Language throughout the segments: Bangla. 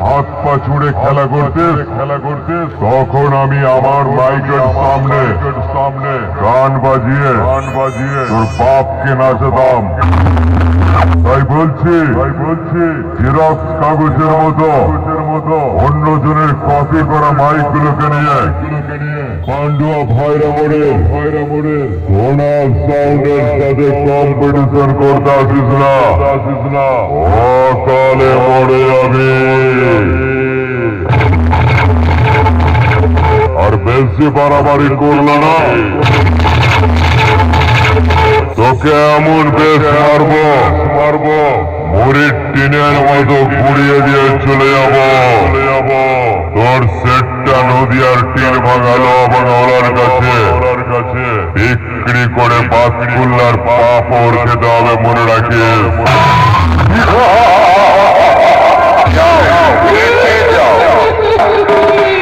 হাত পা ছুড়ে খেলা করতে খেলা করতে তখন আমি আমার মাইকের সামনে সামনে গান বাজিয়ে গান বাজিয়ে তোর বাপকে নাচাতাম। তাই বলছি তাই বলছি, জেরক্স কাগজের মতো মতো অন্যজনের কপি করা মাইকগুলোকে নিয়ে পান্ডুয়া ভয়রা মোড়ে ভয়রা মোড়ে সোনার সাউন্ডের সাথে কম্পিটিশন করতে আসিস না। আসিস না অকালে মরে যাবে। আর বেশি বাড়াবাড়ি করল না। তোকে এমন বেশ মারবো মারবো। মুড়ির টিনের মতো গুড়িয়ে দিয়ে চলে যাব। তোর সেটটা নদীয়ার টিন ভাঙালো এবং ওলার কাছে। বিক্রি করে বাসকুল্লার পাপড় খেতে হবে মনে রাখিস। আস্তে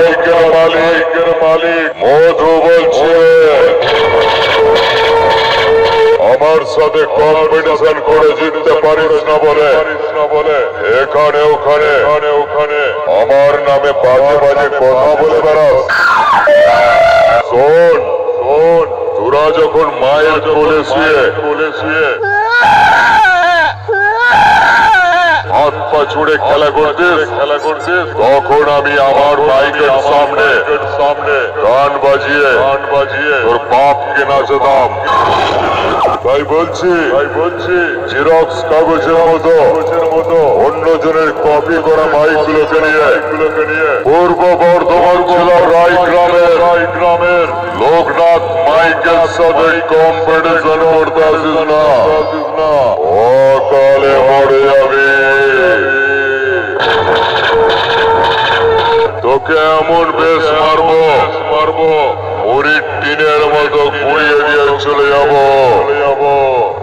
মাইকের মালিকের মালিক। মধু বলছে, আমার সাথে কম্পিটিশন করে জিততে পারিস না বলে। এখানে, ওখানে এখানে, ওখানে। আমার নামে বাজে বাজে কথা বলে বেড়াস। শোন শোন, তোরা যখন মায়ের কোলে শুয়ে হাত ছুড়ে খেলা করছিস খেলা করছিস তখন আমি আমার বাইকের সামনে সামনে গান বাজিয়ে গান বাজিয়ে তোর বাপকে নাচাতাম তাই বলছি তাই বলছি জেরক্স কাগজের মতো মতো অন্যজনের কপি করা নিয়ে গুলোকে নিয়ে পূর্ব বর্ধমান জেলার রায় গ্রামের রায় গ্রামের লোকনাথ মাইকের সাথে কম্পিটিশন করতে আসিস না। অকালে মরে যাবে। তোকে এমন বেশ মারবো মারবো মুড়ির টিনের মতো গুড়িয়ে দিয়ে চলে যাব।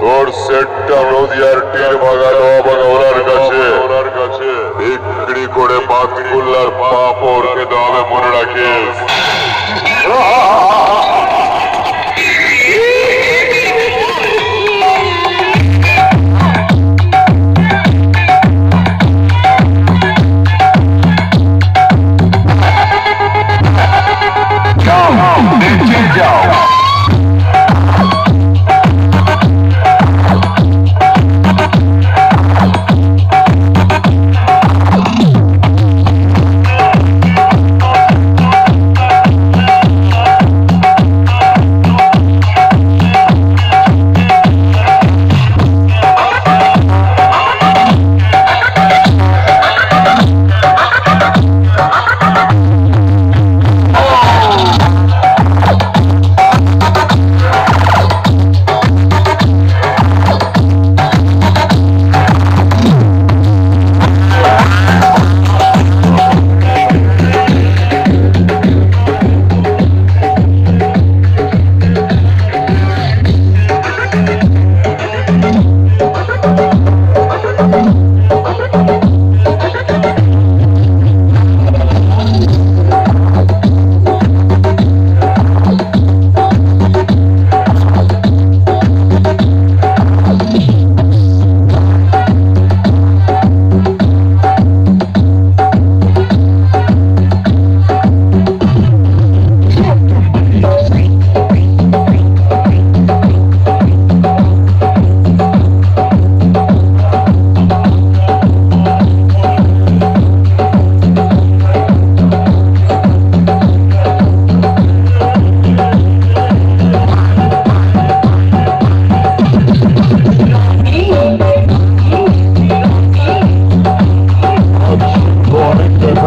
তোর সেটটা নদিয়ার টিন ভাগাল এবং ওনার কাছে। ওনার কাছে বিক্রি করে বাতকুল্লার পাপড় খেতে হবে মনে রাখিস।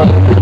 Спасибо.